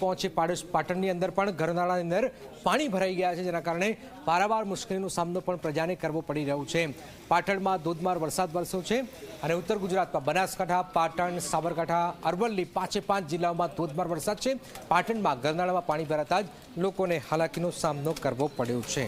પહોંચી પાડોશ પાટણની અંદર પણ ઘરનાળાની અંદર પાણી ભરાઈ ગયા છે, જેના કારણે પારાવાર મુશ્કેલીનો સામનો પણ પ્રજાને કરવો પડી રહ્યો છે. પાટણમાં ધોધમાર વરસાદ વરસ્યો છે અને ઉત્તર ગુજરાતમાં બનાસકાંઠા, પાટણ, સાબરકાંઠા, અરવલ્લી પાંચે પાંચ જિલ્લાઓમાં ધોધમાર વરસાદ છે. પાટણમાં ગરનાળામાં પાણી ભરાતા જ લોકોને હાલાકીનો સામનો કરવો પડ્યો છે.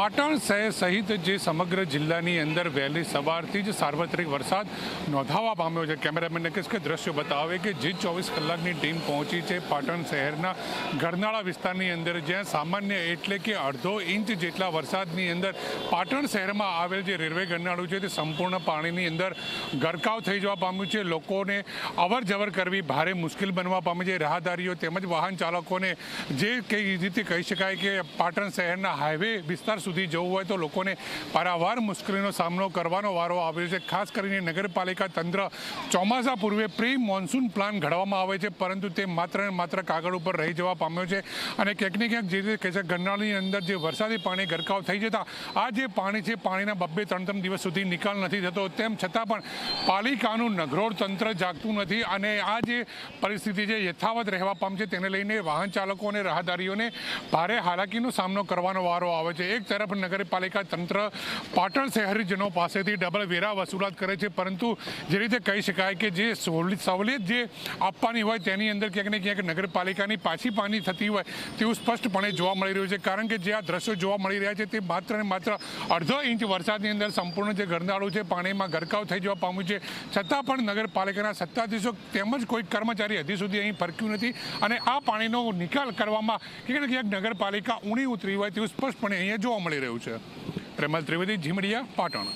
પાટણ શહેર સહિત જે સમગ્ર જિલ્લાની અંદર વહેલી સવારથી જ સાર્વત્રિક વરસાદ નોંધાવા પામ્યો છે. કેમેરામેન કહીશ કે દ્રશ્યો બતાવે કે જે ચોવીસ કલાકની ટીમ પહોંચી છે પાટણ શહેરના ગરનાળા વિસ્તારની અંદર, જ્યાં સામાન્ય એટલે કે અડધો ઇંચ જેટલા વરસાદની અંદર પાટણ શહેરમાં આવેલ જે રેલવે ગરનાળું છે, તે સંપૂર્ણ પાણીની અંદર ગરકાવ થઈ જવા પામ્યું છે. લોકોને અવર જવર કરવી ભારે મુશ્કેલ બનવા પામી છે. રાહદારીઓ તેમજ વાહન ચાલકોને જે કઈ રીતે કહી શકાય કે પાટણ શહેરના હાઈવે વિસ્તાર સુધી જવું હોય તો લોકોને પારાવાર મુશ્કેલીનો સામનો કરવાનો વારો આવ્યો છે. ખાસ કરીને નગરપાલિકા તંત્ર ચોમાસા પૂર્વે પ્રી મોન્સૂન પ્લાન ઘડવામાં આવે છે, પરંતુ તે માત્ર ને માત્ર કાગળ ઉપર રહી જવા પામ્યો છે અને ક્યાંક ને ક્યાંક જે રીતે ગરનાળની અંદર જે વરસાદી પાણી ગરકાવ થઈ જતા, આ જે પાણી છે, પાણીના બબ્બે ત્રણ ત્રણ દિવસ સુધી નિકાલ નથી થતો. તેમ છતાં પણ પાલિકાનું નગરોળ તંત્ર જાગતું નથી અને આ જે પરિસ્થિતિ છે, યથાવત રહેવા પામશે તેને લઈને વાહન ચાલકો અને રાહદારીઓને ભારે હાલાકીનો સામનો કરવાનો વારો આવે છે. એક નગરપાલિકા તંત્ર પાટણ શહેરીજનો પાસેથી ડબલ વેરા વસૂલાત કરે છે. પરંતુ જે રીતે કહી શકાય કે જે સવલી- સવલિયત જે આપવાની હોય તેની અંદર ક્યાંક ને ક્યાંક નગરપાલિકાની પાછી પાની થતી હોય તેવું સ્પષ્ટપણે જોવા મળી રહ્યું છે. કારણ કે જે આ દ્રશ્યો જોવા મળી રહ્યા છે તે માત્ર ને માત્ર અડધો ઇંચ વરસાદની અંદર સંપૂર્ણ જે ગરનાળું છે પાણીમાં ગરકાવ થઈ જવા પામ્યું છે. છતાં પણ નગરપાલિકાના સત્તાધીશો તેમજ કોઈ કર્મચારી હજી સુધી અહીં ફરક્યું નથી અને આ પાણીનો નિકાલ કરવામાં ક્યાંક ને ક્યાંક નગરપાલિકા ઊણી ઉતરી હોય તેવું સ્પષ્ટપણે અહીંયા જોવા મળી રહ્યું છે. પ્રેમલ ત્રિવેદી ઝીમડિયા પાટણ.